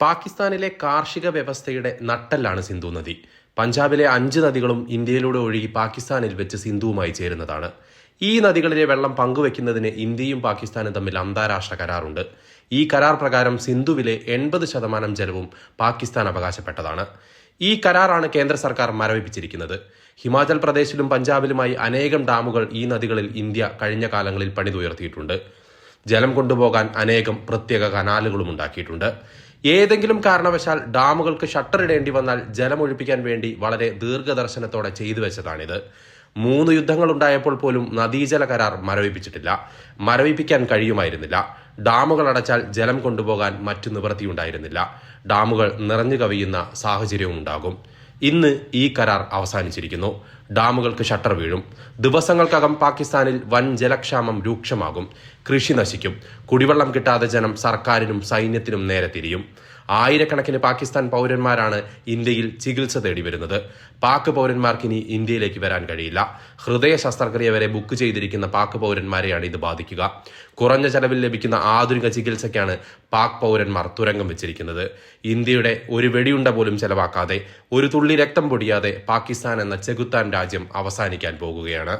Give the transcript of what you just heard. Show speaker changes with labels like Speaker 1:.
Speaker 1: പാകിസ്ഥാനിലെ കാർഷിക വ്യവസ്ഥയുടെ നട്ടെല്ലാണ് സിന്ധു നദി. പഞ്ചാബിലെ അഞ്ച് നദികളും ഇന്ത്യയിലൂടെ ഒഴുകി പാകിസ്ഥാനിൽ വെച്ച് സിന്ധുവുമായി ചേരുന്നതാണ്. ഈ നദികളിലെ വെള്ളം പങ്കുവെക്കുന്നതിന് ഇന്ത്യയും പാകിസ്ഥാനും തമ്മിൽ അന്താരാഷ്ട്ര കരാറുണ്ട്. ഈ കരാർ പ്രകാരം സിന്ധുവിലെ എൺപത് ശതമാനം ജലവും പാകിസ്ഥാൻ അവകാശപ്പെട്ടതാണ്. ഈ കരാറാണ് കേന്ദ്ര സർക്കാർ മരവിപ്പിച്ചിരിക്കുന്നത്. ഹിമാചൽ പ്രദേശിലും പഞ്ചാബിലുമായി അനേകം ഡാമുകൾ ഈ നദികളിൽ ഇന്ത്യ കഴിഞ്ഞ കാലങ്ങളിൽ പണിതുയർത്തിയിട്ടുണ്ട്. ജലം കൊണ്ടുപോകാൻ അനേകം പ്രത്യേക കനാലുകളും ഉണ്ടാക്കിയിട്ടുണ്ട്. ഏതെങ്കിലും കാരണവശാൽ ഡാമുകൾക്ക് ഷട്ടർ ഇടേണ്ടി വന്നാൽ ജലമൊഴിപ്പിക്കാൻ വേണ്ടി വളരെ ദീർഘദർശനത്തോടെ ചെയ്തു വെച്ചതാണിത്. മൂന്ന് യുദ്ധങ്ങൾ ഉണ്ടായപ്പോൾ പോലും നദീജല കരാർ മരവിപ്പിച്ചിട്ടില്ല. മരവിപ്പിക്കാൻ കഴിയുമായിരുന്നില്ല. ഡാമുകൾ അടച്ചാൽ ജലം കൊണ്ടുപോകാൻ മറ്റു നിവൃത്തിയുണ്ടായിരുന്നില്ല. ഡാമുകൾ നിറഞ്ഞു കവിയുന്ന സാഹചര്യവും ഉണ്ടാകും ഇന്ന് ഈ കരാർ അവസാനിച്ചിരിക്കുന്നു. ഡാമുകൾക്ക് ഷട്ടർ വീഴും. ദിവസങ്ങൾക്കകം പാകിസ്ഥാനിൽ വൻ ജലക്ഷാമം രൂക്ഷമാകും. കൃഷി നശിക്കും. കുടിവെള്ളം കിട്ടാതെ ജനം സർക്കാരിനും സൈന്യത്തിനും നേരെ തിരിയും. ആയിരക്കണക്കിന് പാകിസ്ഥാൻ പൗരന്മാരാണ് ഇന്ത്യയിൽ ചികിത്സ തേടി വരുന്നത് പാക് പൗരന്മാർക്ക് ഇനി ഇന്ത്യയിലേക്ക് വരാൻ കഴിയില്ല. ഹൃദയ ശസ്ത്രക്രിയ വരെ ബുക്ക് ചെയ്തിരിക്കുന്ന പാക് പൗരന്മാരെയാണ് ഇത് ബാധിക്കുക. കുറഞ്ഞ ചെലവിൽ ലഭിക്കുന്ന ആധുനിക ചികിത്സയ്ക്കാണ് പാക് പൗരന്മാർ തുരങ്കം വെച്ചിരിക്കുന്നത്. ഇന്ത്യയുടെ ഒരു വെടിയുണ്ട പോലും ചെലവാക്കാതെ ഒരു തുള്ളി രക്തം പൊടിയാതെ പാകിസ്ഥാൻ എന്ന ചെകുത്താൻ രാജ്യം അവസാനിക്കാൻ പോകുകയാണ്